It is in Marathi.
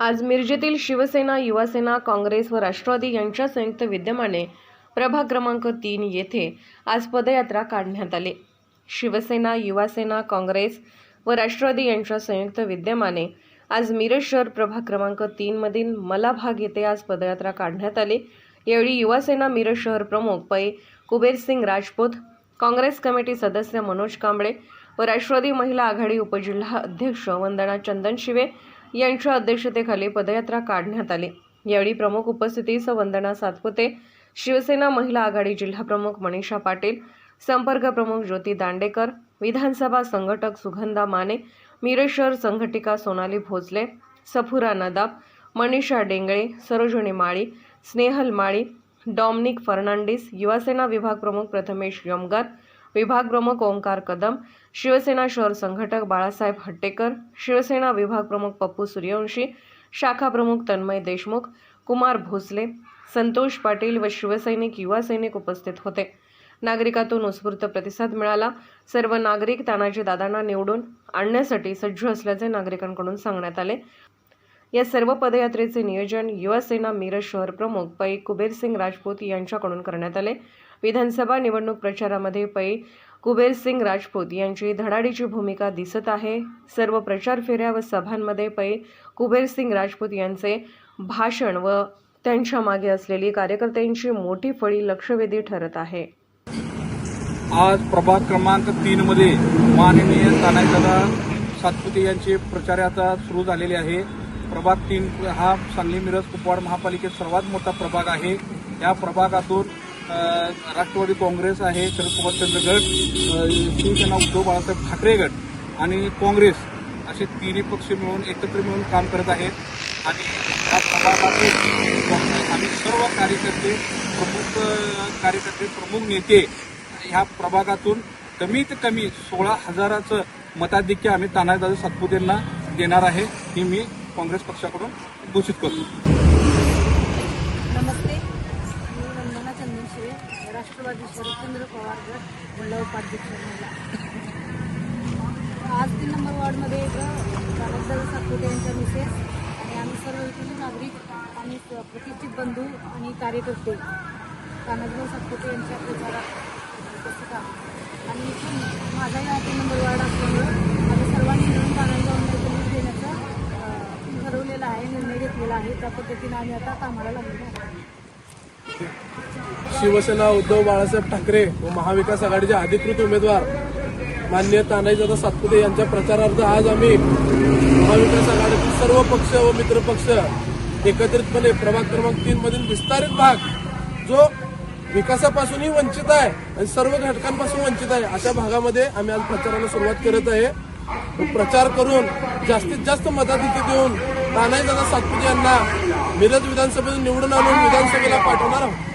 आज मिरजेतील शिवसेना युवासेना काँग्रेस व राष्ट्रवादी यांच्या संयुक्त विद्यमाने प्रभाग क्रमांक तीन येथे आज पदयात्रा काढण्यात आली. शिवसेना युवासेना काँग्रेस व राष्ट्रवादी यांच्या संयुक्त विद्यमाने आज मिरज शहर प्रभाग क्रमांक तीनमधील मला भाग येथे आज पदयात्रा काढण्यात आली. यावेळी युवासेना मिरज शहर प्रमुख पै कुबेरसिंग राजपूत काँग्रेस कमिटी सदस्य मनोज कांबळे व राष्ट्रवादी महिला आघाडी उपजिल्हा अध्यक्ष वंदना चंदनशिवे यांच्या अध्यक्षतेखाली पदयात्रा काढण्यात आली. यावेळी प्रमुख उपस्थितीस वंदना सातपुते शिवसेना महिला आघाडी जिल्हाप्रमुख मनीषा पाटील संपर्क प्रमुख ज्योती दांडेकर विधानसभा संघटक सुगंधा माने मिरेश्वर संघटिका सोनाली भोसले सफुरा नदाब मनीषा डेंगळे सरोजनी माळी स्नेहल माळी डॉमनिक फर्नांडिस युवासेना विभाग प्रमुख प्रथमेश यमगर विभाग प्रमुख ओंकार कदम शिवसेना शहर संघटक बाळासाहेब हट्टेकर शिवसेना विभाग प्रमुख पप्पू सूर्यवंशी शाखा प्रमुख तन्मय देशमुख कुमार भोसले संतोष पाटील व शिवसैनिक युवा सैनिक उपस्थित होते. नागरिकातून उत्स्फूर्त प्रतिसाद मिळाला. सर्व नागरिक तानाजी दादांना निवडून आणण्यासाठी सज्ज असल्याचे नागरिकांकडून सांगण्यात आले. या सर्व पदयात्रेचे नियोजन युवासेना मिरज शहर प्रमुख पै कुबेरसिंग राजपूत यांच्याकडून करण्यात आले. विधानसभा निवडणूक प्रचारामध्ये पै कुबेरसिंग राजपूत यांची धडाडीची भूमिका दिसत आहे. सर्व प्रचार फेऱ्या व सभांमध्ये पै कुबेरसिंग राजपूत यांचे भाषण व त्यांच्या मागे असलेली कार्यकर्त्यांची मोठी फळी लक्षवेधी ठरत आहे. आज प्रभाग क्रमांक तीन मध्ये माननीय सातपुते यांचे प्रचार आता सुरू झालेली आहे. प्रभाग तीन हा सांगली मिरज कुपवाड महापालिकेत सर्वात मोठा प्रभाग आहे. या प्रभागातून राष्ट्रवादी काँग्रेस आहे शरद पवारचंद्र गट शिवसेना उद्धव बाळासाहेब ठाकरे गट आणि काँग्रेस असे तिन्ही पक्ष मिळून एकत्र मिळून काम करत आहेत. आणि या प्रभागातील आम्ही सर्व कार्यकर्ते प्रमुख कार्यकर्ते प्रमुख नेते ह्या प्रभागातून कमीत कमी सोळा हजाराचं मताधिक्य आम्ही तानाजी सातपुतेंना देणार आहे. ही मी काँग्रेस पक्षाकडून घोषित करतो. नमस्ते. मी वंदना चंदनशिवे राष्ट्रवादी शरदचंद्र पवार गट जिल्हा उपाध्यक्ष महिला. आज तीन नंबर वॉर्डमध्ये एक दादा सातपुते यांच्या मिसेस आणि आम्ही सर्व इथले नागरिक आणि प्रतिष्ठित बंधू आणि कार्यकर्ते तानाजीराव सातपुते यांच्या प्रचारात उपस्थित आहोत. आणि इथून माझा या तीन नंबर वॉर्ड असल्यामुळं त्या पद्धतीने आम्ही आता कामाला लागलो. शिवसेना उद्धव बाळासाहेब ठाकरे व महाविकास आघाडीचे अधिकृत उमेदवार माननीय तानाजीदादा सातपुते यांच्या प्रचारार्थ आज आम्ही महाविकास आघाडीतील सर्व पक्ष व मित्रपक्ष एकत्रितपणे प्रभाग क्रमांक तीन मधील विस्तारित भाग जो विकासापासूनही वंचित आहे आणि सर्व घटकांपासून वंचित आहे अशा भागामध्ये आम्ही आज प्रचाराला सुरुवात करत आहे. प्रचार करून जास्तीत जास्त मताधिक्य देऊन तानाजीदादा सातपुते यांना मिरज विधानसभेतून निवडून आणून विधानसभेला पाठवणार आहोत.